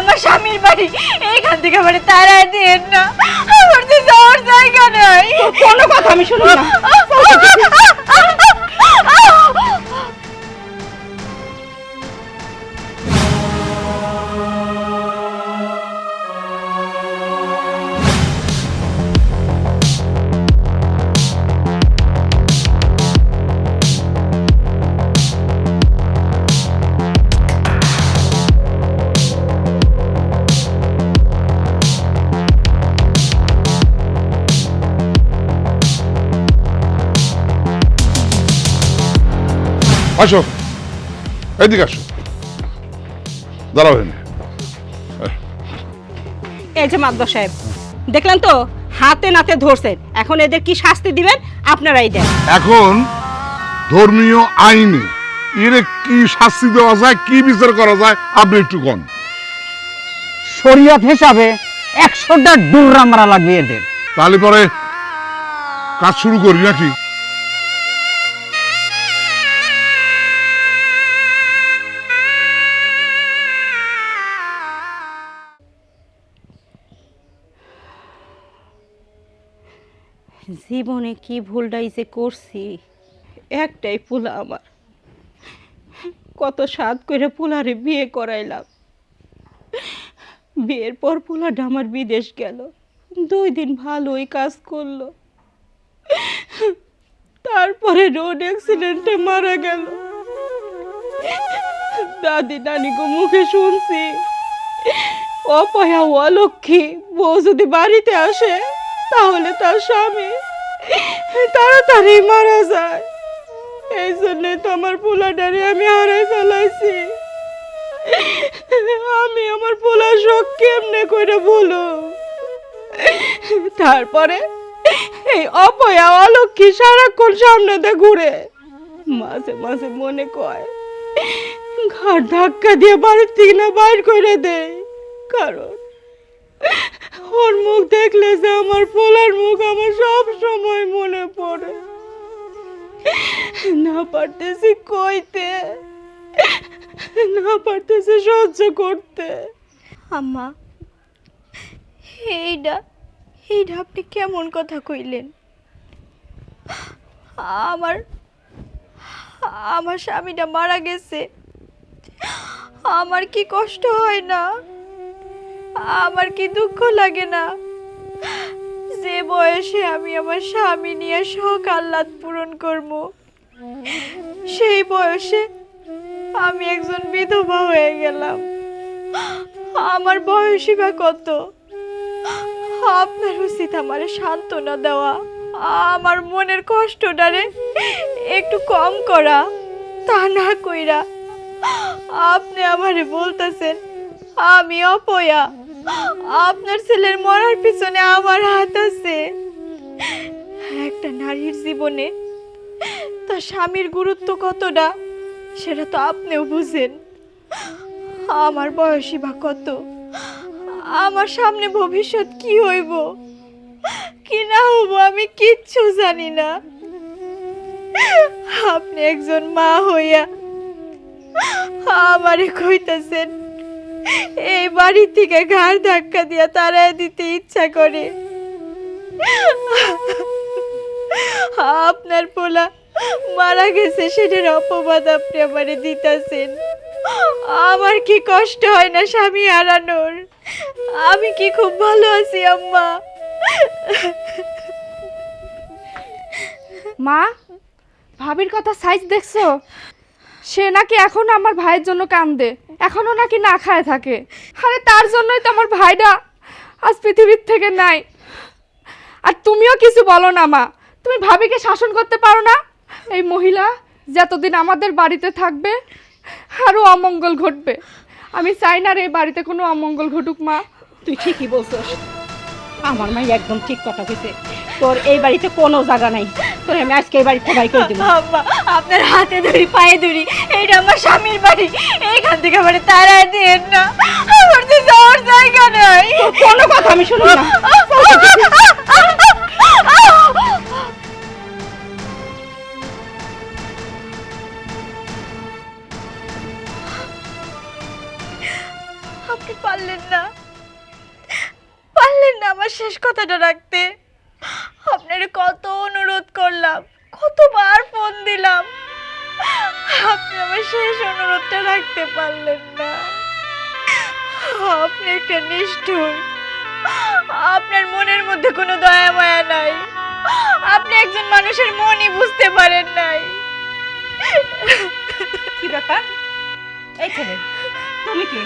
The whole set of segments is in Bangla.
আমার স্বামীর বাড়ি এইখান থেকে আমার তারা দিয়ে না আমার তো যাওয়ার জায়গা নাই কোনো কথা আমি শুনব না আসো। এদিকে আসো। দাঁড়াও এখানে। এই যে মাদ্দ সাহেব দেখলেন তো? হাতে নাতে ধরছেন। এখন এদের কি শাস্তি দিবেন? আপনারাই দেন। এখন ধর্মীয় আইনে এর কি শাস্তি দেওয়া যায় কি বিচার করা যায় আপনি একটু কোন। শরীয়ত হিসাবে একশোটা ডুররা মারা লাগবে এদের। তাহলে পরে কাজ শুরু করি নাকি? জীবনে কি ভুলটাই যে করছি? একটাই পোলা আমার। কত স্বাদ করে পোলারে বিয়ে করাইলাম। বিয়ের পর পোলাটা আমার বিদেশ গেল। দুই দিন ভালোই কাজ করল। তারপরে রোড অ্যাক্সিডেন্টে মারা গেল। দাদি নানিকে মুখে শুনছি। অপয়া অলক্ষী বউ যদি বাড়িতে আসে, তাহলে তার স্বামী তাড়াতাড়ি মারা যায়। এই জন্যে তো আমার পোলাটারে আমি হারাই ফেলাইছি। আমি আমার পোলা শখ কেমনে করে বলো তারপরে এই অপয়া অলক্ষী সারাক্ষণ সামনেতে ঘুরে। মাঝে মাঝে মনে কয় ঘাট ধাক্কা দিয়ে বাড়ির থেকে না বাইর করে দেয়। কারণ ওর মুখ দেখলে যে আমার পোলার মুখ আমার সব সময় মনে পড়ে। না পারতেছি কইতে, না পারতেছি সহ্য করতে। আম্মা এইটা এইটা আপনি কেমন কথা কইলেন? আমার আমার স্বামীটা মারা গেছে। আমার কি কষ্ট হয় না? আমার কি দুঃখ লাগে না? যে বয়সে আমি আমার স্বামী নিয়ে শখ আহ্লাদ পূরণ করব, সেই বয়সে আমি একজন বিধবা হয়ে গেলাম। আমার বয়সই বা কত? আপনার উচিত আমারে সান্ত্বনা দেওয়া। আমার মনের কষ্টটারে একটু কম করা। তা না কইরা আপনি আমারে বলতেছেন, আমি অপয়া। আপনার ছেলের মরার পিছনে আমার হাত আছে। একটা নারীর জীবনে তার স্বামীর গুরুত্ব কতটা, সেটা তো আপনিও বুঝেন। আমার বয়সী বা কত, আমার সামনে ভবিষ্যৎ কি হইব, কি না হব আমি কিচ্ছু জানি না। আপনি একজন মা হইয়া আমারে কইতাছেন এই বাড়ি থেকে ঘাড় ধাক্কা দিয়া তারাই দিতে ইচ্ছা করে। আপনার পোলা মারা গেছে, সেটার অপবাদ আপনি আমারে দিতাছেন। আমার কি কষ্ট হয় না স্বামী হারানোর? আমি কি খুব ভালো আছি, আম্মা? মা, ভাবির কথা সাইজ দেখছ? সে নাকি এখন আমার ভাইয়ের জন্য কান্দে এখনও নাকি না খায় থাকে। আরে তার জন্যই তো আমার ভাইটা আজ পৃথিবীর থেকে নাই। আর তুমিও কিছু বলো না, মা। তুমি ভাবিকে শাসন করতে পারো না? এই মহিলা যতদিন আমাদের বাড়িতে থাকবে, আরও অমঙ্গল ঘটবে। আমি চাই না রে বাড়িতে কোনো অমঙ্গল ঘটুক, মা। তুই ঠিকই বলছিস। আমার মাই একদম ঠিক কথা কইছে তোর এই বাড়িতে কোনো জায়গা নাই। তোর আমি আজকে এই বাড়িতে করে দিব। আপনার হাতে ধরি পায়ে ধরি এইটা আমার স্বামীর বাড়ি। এইখান থেকে আমার দিন না। আমার তো যাওয়ার জায়গা নাই। কোনো কথা আমি না। আপনি পারলেন না। পারলেন না আমার শেষ কথাটা রাখতে। করলাম কতবার ফোন দিলাম। আপনি আমার শেষ অনুরোধটা রাখতে পারলেন না। আপনি একটা নিষ্ঠুর। আপনার মনের মধ্যে কোনো দয়া মায়া নাই। আপনি একজন মানুষের মনই বুঝতে পারেন নাই। কি ব্যাপার? এই ছেলে তুমি কি?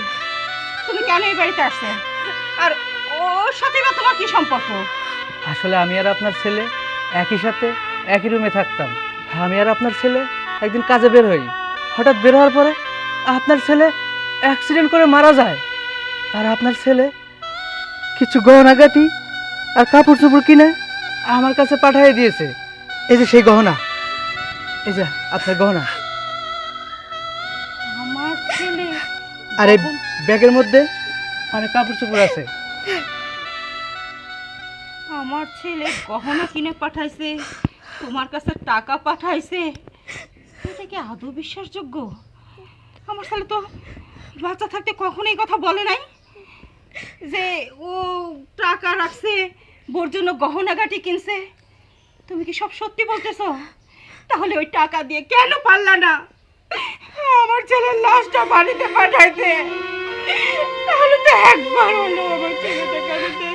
তুমি কেন এই বাড়িতে আসছো আর ওর সাথে বা তোমার কি সম্পর্ক? আসলে আমি আর আপনার ছেলে একই সাথে একই রুমে থাকতাম। আমি আর আপনার ছেলে একদিন কাজে বের হই। হঠাৎ বের হওয়ার পরে আপনার ছেলে অ্যাক্সিডেন্ট করে মারা যায়। আর আপনার ছেলে কিছু গহনা গহনাগাটি আর কাপড় চোপড় কিনে আমার কাছে পাঠিয়ে দিয়েছে। এই যে সেই গহনা। এই যে আপনার গহনা। আমার ছেলে আর এই ব্যাগের মধ্যে অনেক কাপড় চোপড় আছে। আমার ছেলে গহনা কিনে পাঠাইছে। তোমার কাছে টাকা পাঠাইছে, এটা কি আদৌ বিশ্বাসযোগ্য? আমার ছেলে তো বাচ্চা থাকতে কখনো এই কথা বলে নাই যে ও টাকা রাখছে, বোর জন্য গহনাগাটি কিনছে। তুমি কি সব সত্যি বলতেছো? তাহলে ওই টাকা দিয়ে কেন পারলা না? আমার ছেলের লাশটা বাড়িতে পাঠাইতে তাহলে তো একবার হলো আমার দেখতে পেতাম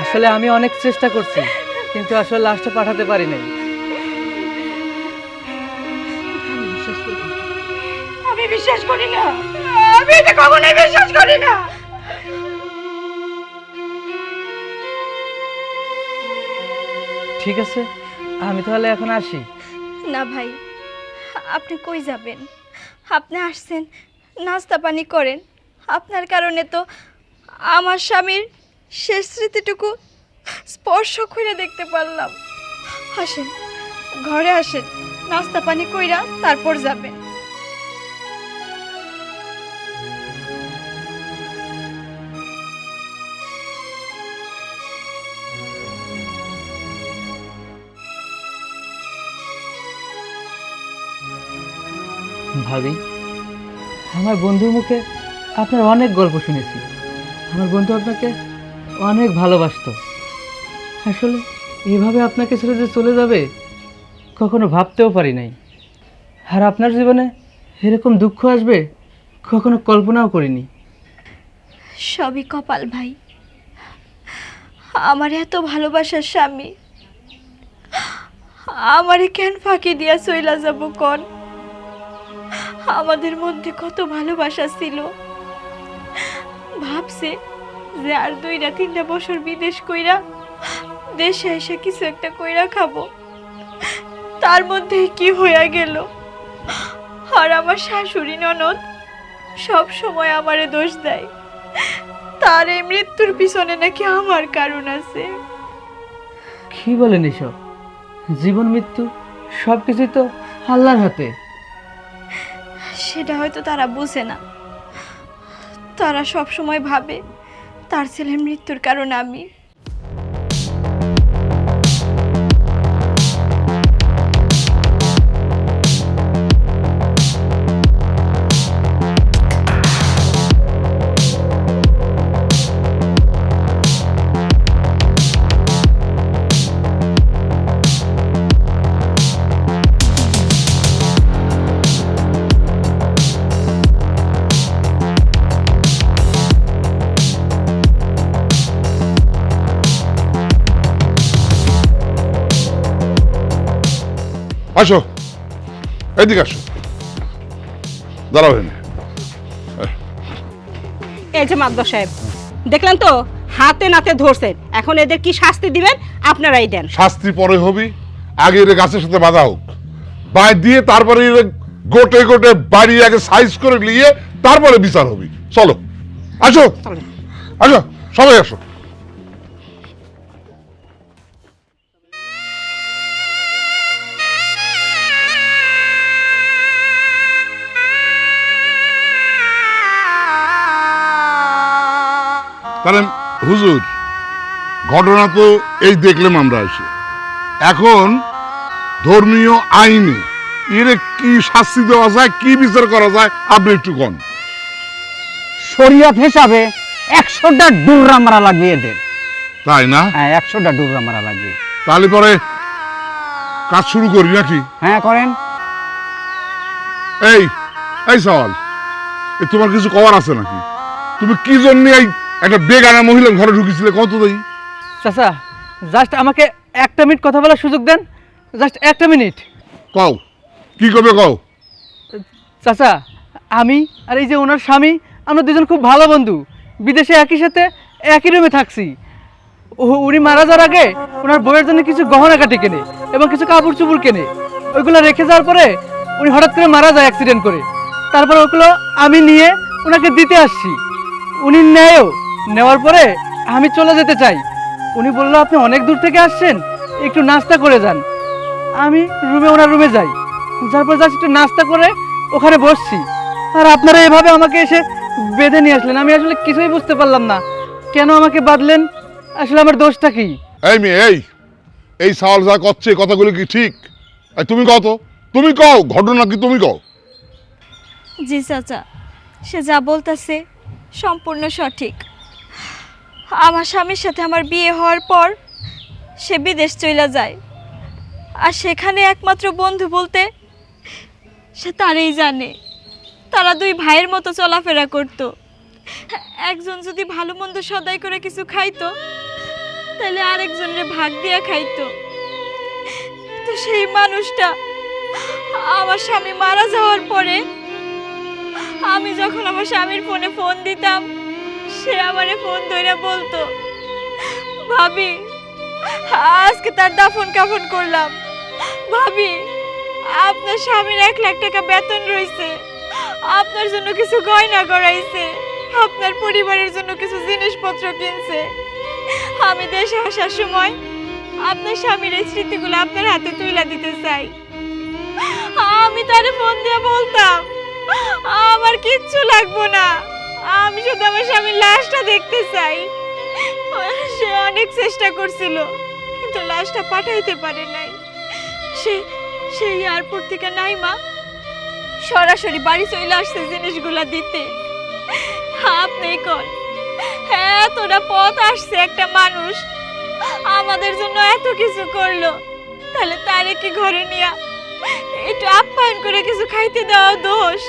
আসলে আমি অনেক চেষ্টা করছি কিন্তু আসলে লাস্টে পাঠাতে পারি নাই আমি বিশ্বাস করি না। আমি বিশ্বাস করি না। আমি এটা কখনোই বিশ্বাস করি না। ঠিক আছে আমি তাহলে এখন আসি। না ভাই আপনি কই যাবেন? আপনি আসছেন নাস্তা পানি করেন। আপনার কারণে তো আমার স্বামীর শেষ স্মৃতিটুকু স্পর্শ করে দেখতে পারলাম। আসেন, ঘরে আসেন। নাস্তা পানি কইরা তারপর যাবেন ভাবি, আমার বন্ধুর মুখে আপনার অনেক গল্প শুনেছি। আমার বন্ধু আপনাকে অনেক ভালোবাসতো। আসলে এভাবে আপনাকে ছেড়ে যে চলে যাবে, কখনো ভাবতেও পারি নাই। আর আপনার জীবনে এরকম দুঃখ আসবে, কখনো কল্পনাও করিনি। সবই কপাল ভাই। আমার এত ভালোবাসার স্বামী। আমারে কেন ফাঁকি দিয়া চইলা যাব কন? আমাদের মধ্যে কত ভালোবাসা ছিল। ভাবছে যে আর দুইটা তিনটা বছর বিদেশ কইরা দেশে এসে কিছু একটা কইরা খাব তার মধ্যে কি হইয়া গেল? আর আমার শাশুড়ি ননদ সব সময় আমারে দোষ দেয়। তার এই মৃত্যুর পিছনে নাকি আমার কারণ আছে। কি বলেন এসব? জীবন মৃত্যু সব কিছুই তো আল্লাহর হাতে। সেটা হয়তো তারা বুঝে না। তারা সব সময় ভাবে তার ছেলের মৃত্যুর কারণ আমি আসো। এদিকে আসো। দাঁড়াও এখানে। এই যে মাদ্র সাহেব দেখলেন তো? হাতে নাতে ধরছেন এখন এদের কি শাস্তি দিবেন? আপনারাই দেন। শাস্তি পরে হবি। আগে এর গাছের সাথে বাঁধা হোক। বাঁধ দিয়ে তারপরে এর গোটে গোটে বাড়ি আগে সাইজ করে নিয়ে তারপরে বিচার হবি। চলো। আসো। আসো। সবাই আসো। তাহলে হুজুর ঘটনা তো এই দেখলাম আমরা এসে। এখন ধর্মীয় আইনে এর কি শাস্তি দেওয়া যায় কি বিচার করা যায় আপনি একটু কন। শরীয়ত হিসাবে একশোটা ডুররা মারা লাগবে এদের। তাই না? হ্যাঁ একশোটা ডুররা মারা লাগবে। তাহলে পরে কাজ শুরু করি নাকি? হ্যাঁ করেন। এই এই সওয়াল এ তোমার কিছু কবার আছে নাকি? তুমি কি জন্য এই একটা বেগানা মহিলা ঘরে ঢুকেছিলে কত দেই চাচা জাস্ট আমাকে একটা মিনিট কথা বলার সুযোগ দেন। জাস্ট একটা মিনিট। কও কি করবে কও? চাচা আমি আর এই যে ওনার স্বামী আমরা দুজন খুব ভালো বন্ধু। বিদেশে একই সাথে একই রুমে থাকছি। উনি মারা যাওয়ার আগে ওনার বউয়ের জন্য কিছু গহনা কাটি কেনে এবং কিছু কাপড় চুপড় কেনে। ওইগুলো রেখে যাওয়ার পরে উনি হঠাৎ করে মারা যায় অ্যাক্সিডেন্ট করে। তারপর ওগুলো আমি নিয়ে ওনাকে দিতে আসছি। উনি নেয়ও নেওয়ার পরে আমি চলে যেতে চাই। উনি বলল আপনি অনেক দূর থেকে আসছেন একটু নাস্তা করে যান। আমি রুমে ওনার রুমে যাই। যার পর জাস্ট একটু নাস্তা করে ওখানে বসছি। আর আপনারা এভাবে আমাকে এসে বেঁধে নিয়ে আসলেন। আমি আসলে কিছুই বুঝতে পারলাম না। কেন আমাকে বাঁধলেন? আসলে আমার দোষটা কি? এই মেয়ে এই! এই সওয়াল যা করছে কথাগুলো কি ঠিক? এই তুমি কও তো। তুমি কও ঘটনা কি তুমি কও? জি চাচা। সে যা বলতেছে সম্পূর্ণ সঠিক। আমার স্বামীর সাথে আমার বিয়ে হওয়ার পর সে বিদেশ চলে যায়। আর সেখানে একমাত্র বন্ধু বলতে সে তারই জানে। তারা দুই ভাইয়ের মতো চলাফেরা করত। একজন যদি ভালো মন্দ সদাই করে কিছু খাইতো, তাহলে আরেকজনের ভাগ দিয়া খাইতো। তো সেই মানুষটা আমার স্বামী মারা যাওয়ার পরে আমি যখন আমার স্বামীর ফোনে ফোন দিতাম সে আমারে ফোন ধরে বলতো, ভাবি, আজকে তার দাফন কাফন করলাম। ভাবি, আপনার স্বামীর এক লাখ টাকা বেতন রয়েছে আপনার জন্য কিছু গয়না গড়াইছে। আপনার পরিবারের জন্য কিছু জিনিসপত্র কিনছে। আমি দেশে আসার সময় আপনার স্বামীর এই স্মৃতিগুলো আপনার হাতে তুলে দিতে চাই। আমি তারে ফোন দিয়ে বলতাম, আমার কিচ্ছু লাগবো না। আমি শুধু আমার স্বামীর লাশটা দেখতে চাই। সে অনেক চেষ্টা করছিল, কিন্তু লাশটা পাঠাইতে পারে নাই। সে সেই এয়ারপোর্ট থেকে নাই মা। সরাসরি বাড়ি চলে আসছে জিনিসগুলা দিতে। আপনি কন, এতটা পথ আসছে একটা মানুষ। আমাদের জন্য এত কিছু করল। তাহলে তারে কি ঘরে নিয়া একটু আপ্যায়ন করে কিছু খাইতে দেওয়া দোষ?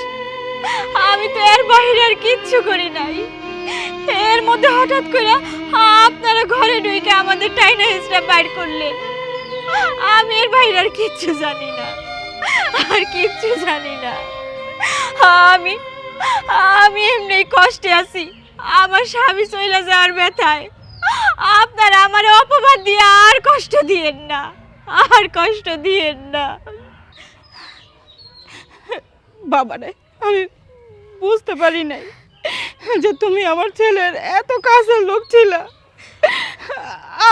আমি তো এর বাইরে আর কিচ্ছু করি নাই। এর মধ্যে হঠাৎ করে আপনারা ঘরে ঢুকে আমাদের টাইনা হিসটা বাইর করলেন। আমি এর বাইরে আর কিচ্ছু জানি না। আর কিচ্ছু জানি না। আমি আমি এমনি কষ্টে আছি। আমার স্বামী চলে যাওয়ার ব্যথায়। আপনারা আমার অপবাদ দিয়ে আর কষ্ট দিয়েন না। আর কষ্ট দিয়েন না। বাবা বাবারে। আমি বুঝতে পারি নাই যে তুমি আমার ছেলের এত কাছের লোক ছিল।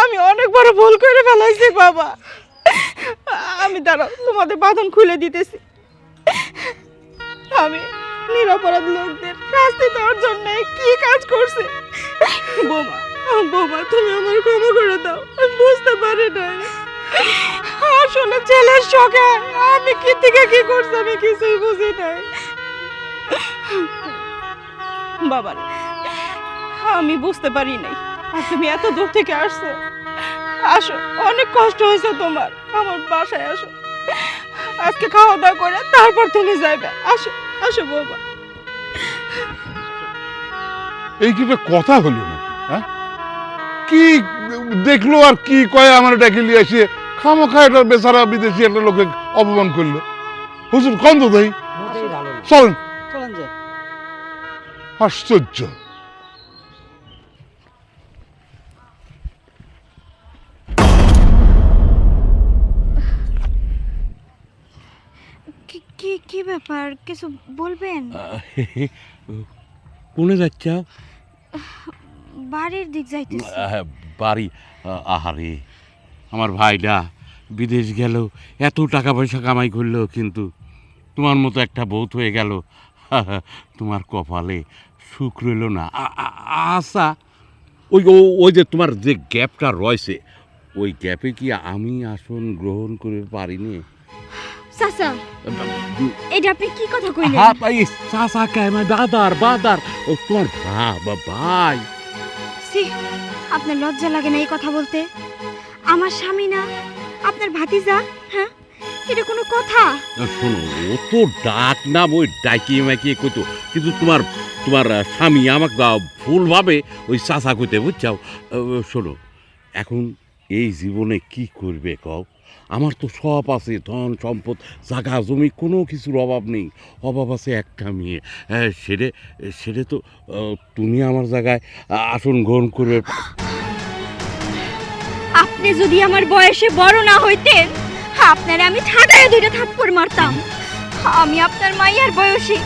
আমি অনেক বড় ভুল করে ফেলাইছি, বাবা। আমি দাঁড়াও, তোমাদের বাঁধন খুলে দিতেছি। আমি নিরপরাধ লোকদের শাস্তি দেওয়ার জন্য কি কাজ করছে? বোমা বোমা, তুমি আমার ক্ষমা করে দাও, আমি বুঝতে পারি নাই। আসলে ছেলের শখে আমি কি থেকে কি করছি আমি কিছুই বুঝি নাই। বাবা আমি বুঝতে পারি নাই। আর তুমি এত দূর থেকে আসছো। আসো অনেক কষ্ট হয়েছে তোমার। আমার বাসায় আসো। আজকে খাওয়া দাওয়া করে তারপর তুমি যাবে আসো আসো বাবা এই কি কথা হলো নাকি হ্যাঁ? কি দেখল আর কি কয় আমার ডেকে নিয়ে এসে খামোখা এটা বেচারা বিদেশি একটা লোকে অপমান করল। হুজুর কন তো দেই? চলেন। আশ্চর্য। কি কি কি ব্যাপার? কিছু বলবেন? কোনে যাচ্ছ? বাড়ির দিক যাইতেছি। বাড়ি। আহ, আহারে আমার ভাইটা বিদেশ গেল এত টাকা পয়সা কামাই করল কিন্তু তোমার মতো একটা বউত হয়ে গেল। তোমার কপালে সুখ রইল না। আ- আ- আচ্ছা ওই ওই যে তোমার যে গ্যাপটা রয়েছে ওই গ্যাপে কি আমি আসন গ্রহণ করে পারিনি? চাচা এটা আপনি কি কথা কইলেন? হ্যাঁ এই চাচা কে আমার দাদার বাদার। ও তোমার ভা বা ভাই। সি আপনার লজ্জা লাগে না এই কথা বলতে? আমার স্বামী না আপনার ভাতিজা হ্যাঁ? এটা কোনো কথা? শোনো ও তো ডাক নাম ওই ডাকিয়ে মাকিয়ে কইতো। কিন্তু তোমার তোমার স্বামী আমাকে ভুলভাবে ওই চাচা কইতে বুঝছাও? শোনো এখন এই জীবনে কি করবে কও? আমার তো সব আছে ধন সম্পদ জাগা জমি কোনো কিছুর অভাব নেই। অভাব আছে একটা মেয়ে। হ্যাঁ সেরে সেরে তো তুমি আমার জায়গায় আসন গ্রহণ করবে। আপনি যদি আমার বয়সে বড় না হইতেন আপনার আমি ঠাটায় দুইটা থাপ্পড় মারতাম। আমি আপনার মাইয়ার বয়সী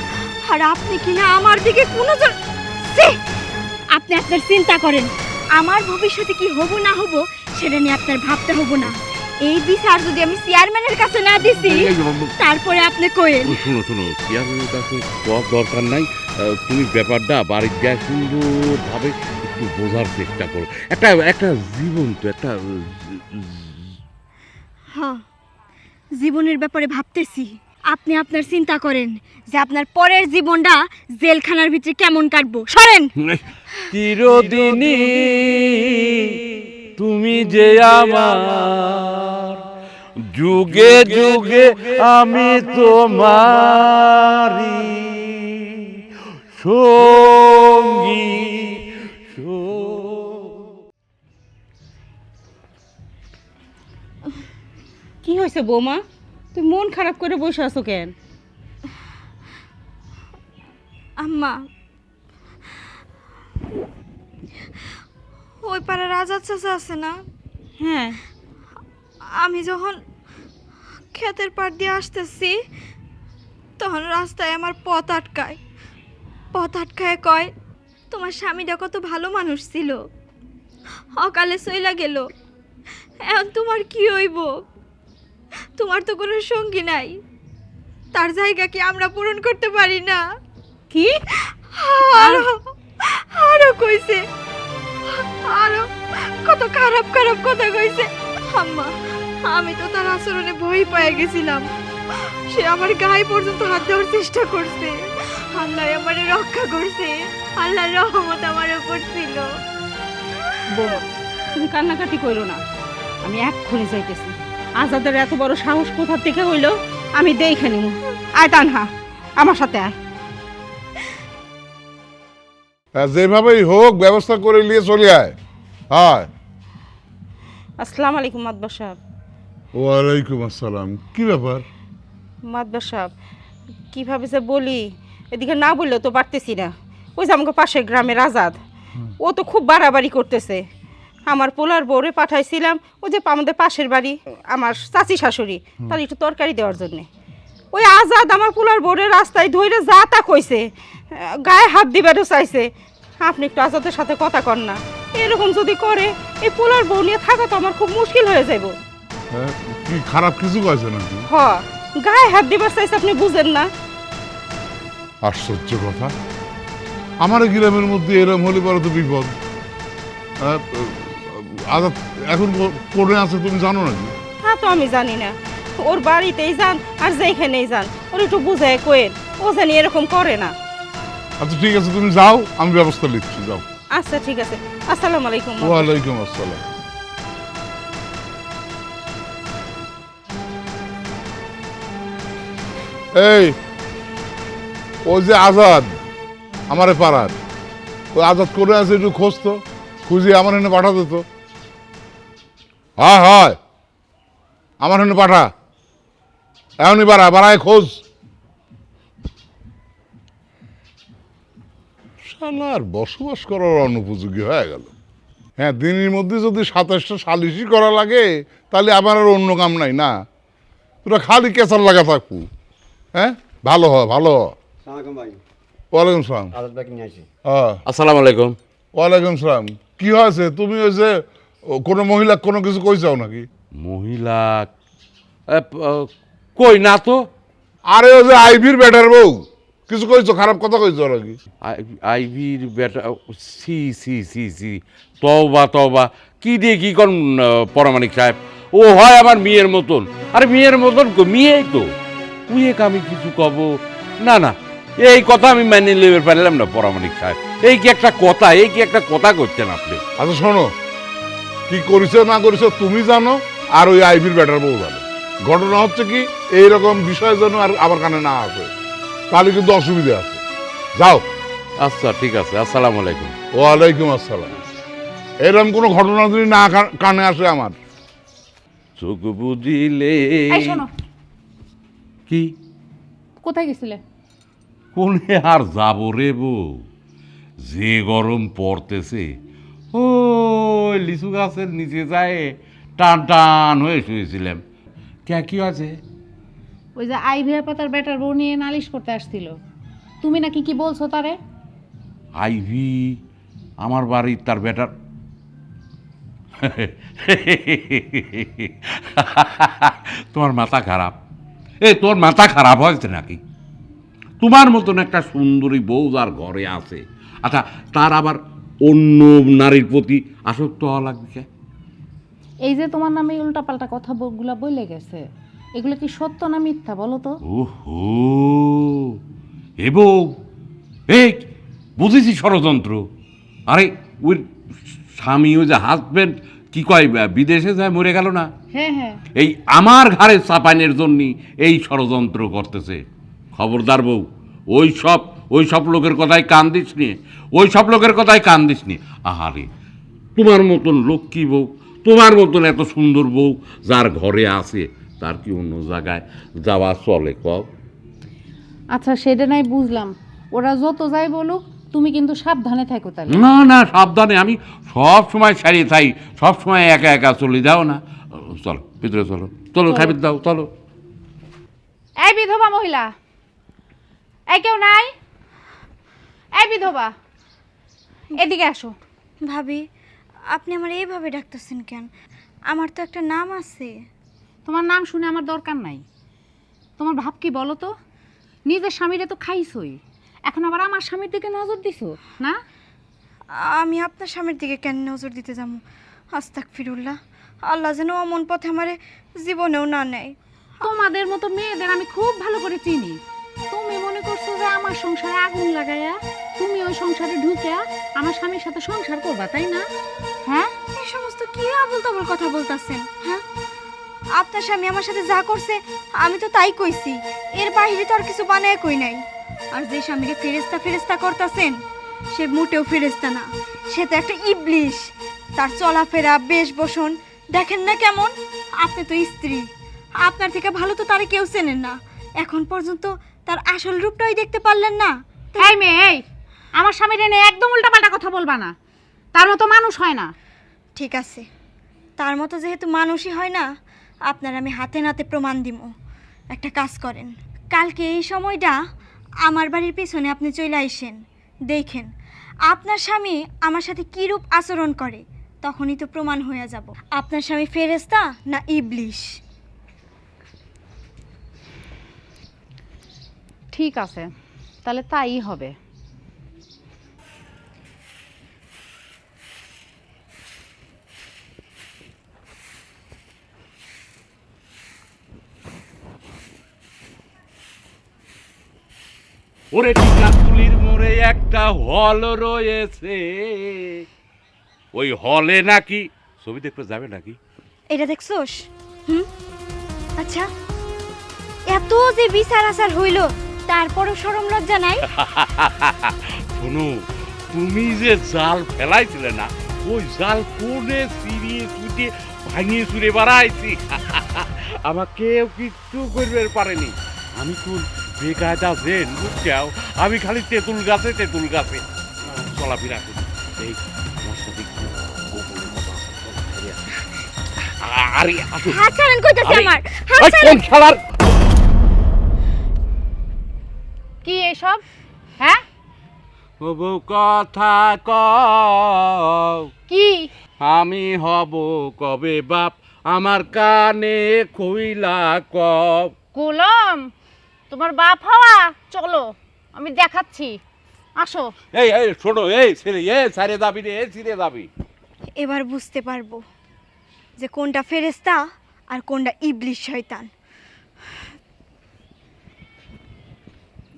আর আপনি কিনা আমার দিকে কোনো আপনি আপনার চিন্তা করেন আমার ভবিষ্যতে কি হব না হব সেটা নিয়ে আপনার ভাবতে হব না। এই বিচার যদি আমি চেয়ারম্যানের কাছে না দিছি তারপরে আপনি কোয়েন শোনো শোনো চেয়ারম্যানের কাছে সব দরকার নাই। তুমি ব্যাপারটা বাড়ির গায়ে সুন্দরভাবে একটু বোঝার চেষ্টা করো। একটা একটা জীবন তো একটা হ্যাঁ। জীবনের ব্যাপারে ভাবতেছি। আপনি আপনার চিন্তা করেন যে আপনার পরের জীবনটা জেলখানার ভিতরে কেমন কাটবো। সরেন! চিরদিনই তুমি যে আমার, যুগে যুগে আমি তোমারি সঙ্গী। কি হয়েছে বৌমা? তুই মন খারাপ করে বসে আছো কেন? আম্মা ওই পাড়া রাজা চাচা আছে না? হ্যাঁ। আমি যখন ক্ষেতের পাড় দিয়ে আসতেছি তখন রাস্তায় আমার পথ আটকায়। পথ আটকায় কয় তোমার স্বামীটা কত ভালো মানুষ ছিল। অকালে সইলা গেল। এখন তোমার কি হইব? তোমার তো কোনো সঙ্গী নাই। তার জায়গা কি আমরা পূরণ করতে পারি না? কি? আরও আরও কইছে। আরও কত খারাপ খারাপ কথা কইছে। আম্মা আমি তো তার আচরণে ভয় পেয়ে গেছিলাম। সে আমার গায়ে পর্যন্ত হাত দেওয়ার চেষ্টা করছে। আল্লাহ আমারে রক্ষা করছে। আল্লাহর রহমত আমার উপর ছিল। বৌমা তুমি কান্নাকাটি করো না। আমি এক্ষুনি যাইতেছি। আজাদের এত বড় সাহস কোথা থেকে হইল? আমি দেখে নিব আয় তানহা আমার সাথে আয়। যেভাবেই হোক ব্যবস্থা করে নিয়ে চলে আয়। হয় আসসালামু আলাইকুম মাদবা সাহেব। ওয়ালাইকুম আসসালাম। কি ব্যাপার? মাদবা সাহেব কীভাবে যে বলি এদিকে না বললেও তো পারতেছি না। ওই যে আমাকে পাশের গ্রামের আজাদ ও তো খুব বাড়াবাড়ি করতেছে। আমার পোলার বউরে পাঠাইছিলাম ও যে আমাদের পাশের বাড়ি আমার চাচি শাশুড়ি তার একটু তরকারি দেওয়ার জন্যে। ওই আজাদ আমার পোলার বউরে রাস্তায় ধইরে যা তা কইছে গায়ে হাত দিবারও চাইছে। আপনি একটু আজাদের সাথে কথা কর না। এরকম যদি করে এই পোলার বউ নিয়ে থাকা তো আমার খুব মুশকিল হয়ে যাইব। কি খারাপ কিছু কয়েছে নাকি? হ গায়ে হাত দিবার চাইছে আপনি বুঝেন না। আশ্চর্য কথা। আমার গ্রামের মধ্যে এরম হলে পরে তো বিপদ। আজাদ এখন কো- কোনে আছে তুমি জানো নাকি? তা তো আমি জানি না। ওর বাড়িতেই যান আর যেখানেই যান ওর একটু বুঝায় কোয়েন ও জানি এরকম করে না। আচ্ছা ঠিক আছে তুমি যাও আমি ব্যবস্থা নিচ্ছি যাও। আচ্ছা ঠিক আছে। আসসালামু আলাইকুম ওয়ালাইকুম আসসালাম। এই ওই যে আজাদ আমারে পাড়ার। ওই আজাদ করে আছে একটু খোঁজ তো খুঁজে আমার এনে পাঠা দিত হয় হয়। আমার এনে পাঠা। এমনই বাড়া বাড়ায় খোঁজ। শালার বসবাস করার অনুপযোগী হয়ে গেল। হ্যাঁ দিনের মধ্যে যদি সাতাশটা সালিশি করা লাগে তাহলে আমার আর অন্য কাম নাই না? তোরা খালি কেসার লাগা থাকব। হ্যাঁ? ভালো হ ভালো ওয়ালাইকুম সালাম। হ্যাঁ। আসসালামু আলাইকুম। ওয়ালাইকুম সালাম। কি হয়েছে? তুমি ওই যে ও, কোনো মহিলা কোনো কিছু কইছাও নাকি? মহিলা এ, প- আহ, কই না তো? আরে ওই যে আইভির বেটার বউ কিছু কইছো? খারাপ কথা কইছো নাকি? আই- আইভির বেটা সি সি সি সি তবা তবা কি দিয়ে কি করুন পরমাণিক সাহেব? ও হয় আমার মেয়ের মতন। আরে মেয়ের মতন কো- মেয়েই তো। তুই এক আমি কিছু কব? না না এই কথা আমি মেনে নেবে পারলাম না পরামানিক সাহেব। এই কি একটা কথা এই কি একটা কথা করছেন আপনি? আচ্ছা শোনো কি করেছ না করেছ তুমি জানো আর ওই আইভির ব্যাটার বউ জানো। ঘটনা হচ্ছে কি এইরকম বিষয় যেন আর আমার কানে না আসে। তাহলে কিন্তু অসুবিধা আছে। যাও। আচ্ছা ঠিক আছে আসসালামু আলাইকুম। ওয়ালাইকুম আসসালাম। এরকম কোনো ঘটনা যদি না কানে আসে আমার। চোখ বুঝিলে এই শোনো। কি? কোথায় গেছিলে? কোনে আর যাব রে বউ? যে গরম পড়তেছে ও লিচু গাছের নিচে যায় টান টান হয়ে শুয়েছিলাম। কে কি আছে ওই যে আইভিয়া পাতার ব্যাটার বউ নিয়ে নালিশ করতে আসছিল। তুমি নাকি কি বলছো তারে? আইভি আমার বাড়ির তার বেটার তোমার মাথা খারাপ। এ তোর মাথা খারাপ হয়েছে নাকি? তোমার মতন একটা সুন্দরী বউ যার ঘরে আছে। আচ্ছা তার আবার অন্য নারীর প্রতি আসক্ত হওয়া লাগবে কে? এই যে তোমার নামে উল্টাপাল্টা কথা গুলা বলে গেছে এগুলো কি সত্য না মিথ্যা বলো তো? ওহো এ বউ এই বুঝেছি ষড়যন্ত্র। আরে ওই স্বামী ওই যে হাজবেন্ড কি কয় বিদেশে যায় মরে গেল না? হ্যাঁ হ্যাঁ। এই আমার ঘাড়ে চাপাইনের জন্য এই ষড়যন্ত্র করতেছে। খবরদার বউ ওই সব ওই সব লোকের কথায় কান দিস নি ওই সব লোকের কথায় কান দিস নি। আহারে তোমার মতন লক্ষ্মী বউ তোমার মতন এত সুন্দর বউ যার ঘরে আছে তার কি অন্য জায়গায় যাওয়া চলে কব আচ্ছা সেটা নাই বুঝলাম। ওরা যত যাই বলুক তুমি কিন্তু সাবধানে থাকো তাহলে। না না সাবধানে। আমি সব সময় সারিয়ে থাই সব সময় একা একা চলে যাও না। চলো ভিতরে চলো। চলো খাবি দাও চলো। এই বিধবা মহিলা এই কেউ নাই? এই বিধবা এদিকে আসো। ভাবি আপনি আমার এইভাবে ডাকতেছেন কেন? আমার তো একটা নাম আছে। তোমার নাম শুনে আমার দরকার নাই। তোমার ভাব কি বলো তো? নিজের স্বামীরে তো খাইছই। এখন আবার আমার স্বামীর দিকে নজর দিছো না? আমি আপনার স্বামীর দিকে কেন নজর দিতে যাব? আস্তাক ফিরুল্লাহ আল্লাহ যেন অমন পথে আমারে জীবনেও না নেয়। তোমাদের মতো মেয়েদের আমি খুব ভালো করে চিনি। তুমি মনে করছ যে আমার সংসারে আগুন লাগাইয়া তুমি ওই সংসারে ঢুকে আমার স্বামীর সাথে সংসার করবা তাই না? হ্যাঁ এই সমস্ত কি আবল তাবল কথা বলতাছেন হ্যাঁ? আপনার স্বামী আমার সাথে যা করছে আমি তো তাই কইছি। এর বাইরে তো আর কিছু বানায় কই নাই। আর যে স্বামীকে ফেরেস্তা ফেরেস্তা করতাছেন সে মোটেও ফেরেস্তা না। সে তো একটা ইবলিশ। তার চলাফেরা বেশ বসন দেখেন না কেমন? আপনি তো স্ত্রী। আপনার থেকে ভালো তো তারে কেউ চেনেন না। এখন পর্যন্ত তার আসল রূপটাই দেখতে পারলেন না। এই মেয়ে এই! আমার স্বামীর এনে একদম উল্টাপাল্টা কথা বলবা না। তার মতো মানুষ হয় না। ঠিক আছে। তার মতো যেহেতু মানুষই হয় না আপনার আমি হাতে নাতে প্রমাণ দিব একটা কাজ করেন। কালকে এই সময়টা আমার বাড়ির পিছনে আপনি চলে আইসেন দেখেন আপনার স্বামী আমার সাথে কীরূপ আচরণ করে তখনই তো প্রমাণ হয়ে যাব। আপনার স্বামী ফেরেস্তা না ইবলিশ? ঠিক আছে তাহলে তাই হবে। ওরে টিকাতুলির মোড়ে একটা হল রয়েছে। ওই হলে নাকি ছবি দেখতে যাবে নাকি? এটা দেখছোস? হুম? আচ্ছা এত যে বিচার আচার হইল তারপরও সরম লজ্জা নাই? শোনো তুমি যে জাল ফেলাইছিলে না ওই জাল কোনে সিরিয়ে সুটে ভাঙিয়ে চুরে বেড়াইছি? আমার কেউ কিচ্ছু করবে পারেনি। আমি তো বেকায়দা জেন বুঝছাও আমি খালি তেঁতুল গাছে তেঁতুল গাছে। চলাফেরা করি। এই আমার সাথে একটু গোপনে কথা আছে, চলো, বাইরে আসো। আ- আরে আসো হাত ছাড়েন কইতাছি আমার। হাত খেলার কি এসব? হ্যাঁ? তবু কথা কও। কি? আমি হব কবে বাপ? আমার কানে কইলা কব গোলাম তোমার বাপ হওয়া? চলো আমি দেখাচ্ছি। আসো। এই এই শোনো এই ছেড়ে এ সারে দাবি রে ছিঁড়ে দাবি এবার বুঝতে পারব যে কোনটা ফেরেস্তা আর কোনটা ইবলিশ শয়তান।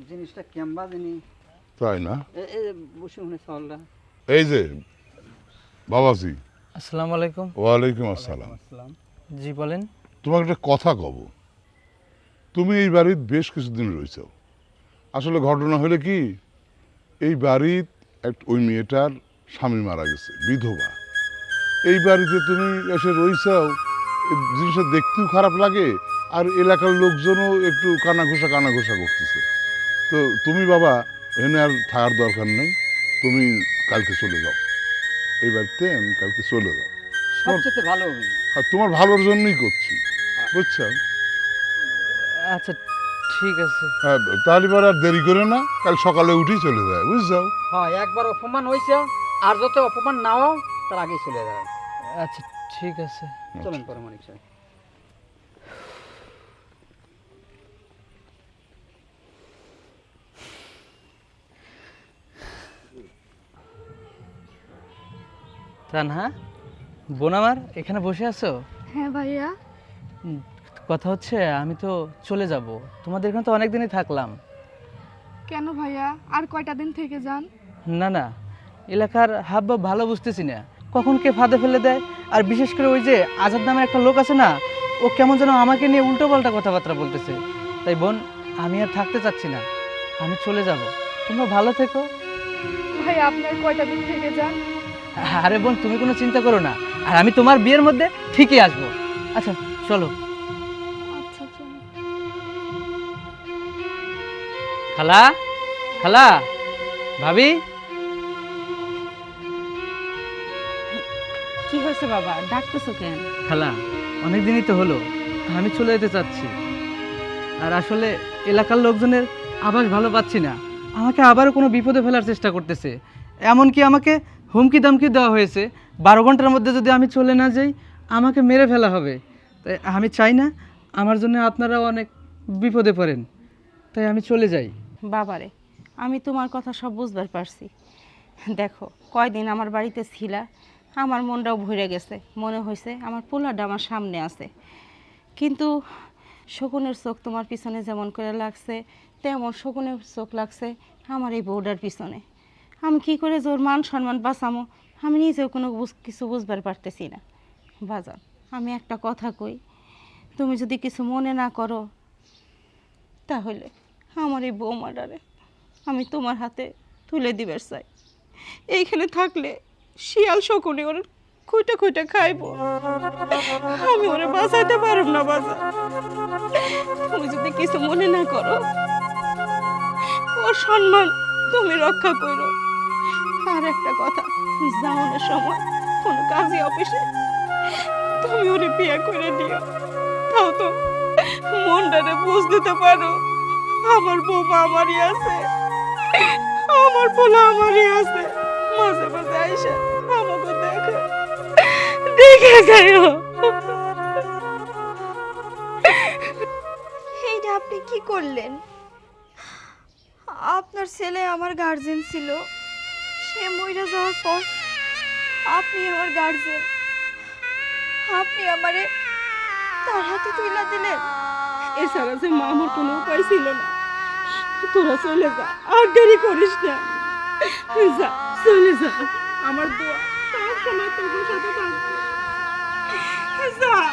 জিনিসটা কেমবা জানি তাই না? এ- এ বসে মনে চলটা এই যে বাবাজি। আসসালামু আলাইকুম। ওয়ালাইকুম আসসালাম। জি বলেন। তোমাকে একটা কথা কব। তুমি এই বাড়ির বেশ কিছুদিন রয়েছ। আসলে ঘটনা হলে কি এই বাড়ির এক ওই মেয়েটার স্বামী মারা গেছে বিধবা। এই বাড়িতে তুমি এসে রইছাও এই জিনিসটা দেখতেও খারাপ লাগে আর এলাকার লোকজনও একটু কানাঘোষা কানাঘোষা করতেছে। তো তুমি বাবা এনে আর থাকার দরকার নেই তুমি কালকে চলে যাও। এই বাড়িতে আমি কালকে চলে যাও। সবচেয়ে ভালো হবে আর তোমার ভালোর জন্যই করছি বুঝছ? আচ্ছা ঠিক আছে। হ্যাঁ তাহলে এবার আর দেরি করে না কাল সকালে উঠেই চলে যায় বুঝছ? হ্যাঁ একবার অপমান হয়েছে আর যত অপমান না হও তার আগেই চলে যাবে আচ্ছা ঠিক আছে। চলেন পরে মানিক সাহেব। তানহা বোন আমার এখানে বসে আছো? হ্যাঁ ভাইয়া। কথা হচ্ছে আমি তো চলে যাব। তোমাদের এখানে তো অনেক দিনই থাকলাম। কেন ভাইয়া? আর কয়টা দিন থেকে যান? না না এলাকার হাবভাব ভালো বুঝতেছি না। কখন কে ফাঁদে ফেলে দেয়? আর বিশেষ করে ওই যে আজাদ নামের একটা লোক আছে না ও কেমন যেন আমাকে নিয়ে উল্টো পাল্টা কথাবার্তা বলতেছে। তাই বোন আমি আর থাকতে চাচ্ছি না। আমি চলে যাব। তোমরা ভালো থেকো। ভাই আপনার কয়টা দিন থেকে যান? আরে বোন তুমি কোনো চিন্তা করো না। আর আমি তোমার বিয়ের মধ্যে ঠিকই আসব। আচ্ছা চলো। খালা খালা ভাবি। কি হয়েছে বাবা? ডাকতেছো কেন? খালা অনেক দিনই তো হলো আমি চলে যেতে চাচ্ছি। আর আসলে এলাকার লোকজনের আবাস ভালো পাচ্ছি না। আমাকে আবারও কোনো বিপদে ফেলার চেষ্টা করতেছে। এমনকি আমাকে হুমকি দামকি দেওয়া হয়েছে। বারো ঘণ্টার মধ্যে যদি আমি চলে না যাই আমাকে মেরে ফেলা হবে। তাই আমি চাই না আমার জন্য আপনারাও অনেক বিপদে পড়েন। তাই আমি চলে যাই। বাবারে, আমি তোমার কথা সব বুঝবার পারছি। দেখো, কয়দিন আমার বাড়িতে ছিলা, আমার মনটাও ভরে গেছে। মনে হয়েছে আমার পোলাটা আমার সামনে আছে। কিন্তু শকুনের চোখ তোমার পিছনে যেমন করে লাগছে, তেমন শকুনের চোখ লাগছে আমার এই বউডার পিছনে। আমি কি করে জোর মান সম্মান বাঁচামো, আমি নিজেও কোনো কিছু বুঝবার পারতেছি না। বাজান, আমি একটা কথা কই, তুমি যদি কিছু মনে না করো, তাহলে আমার এই বৌমাটারে আমি তোমার হাতে তুলে দিবার চাই। এইখানে থাকলে শিয়াল শকুনি ওর খুঁটে খুঁটে খাইবো। আমি ওরে বাঁচাইতে পারব না বাঁচা তুমি যদি কিছু মনে না করো, ওর সম্মান তুমি রক্ষা করো। আর একটা কথা যাওয়ানোর সময় কোনো কাজী অফিসে তুমি ওরে বিয়ে করে দিও। তাও তো মনটারে বুঝ দিতে পারো। আমার বৌমা আমারই আছে। আমার পোলা আমারই আছে। মাঝে মাঝে আইসা আমাকে দেখে। দেখে যাইও। এইটা আপনি কি করলেন? আপনার ছেলে আমার গার্জেন ছিল। সে মইরা যাওয়ার পর আপনি আমার গার্জেন আপনি আমারে তার হাতে তুইলা দিলেন। এছাড়া যে মা আমার কোনো উপায় ছিল না। তোরা চলে যা আর দেরি করিস না। যা, চলে যা। আমার যা।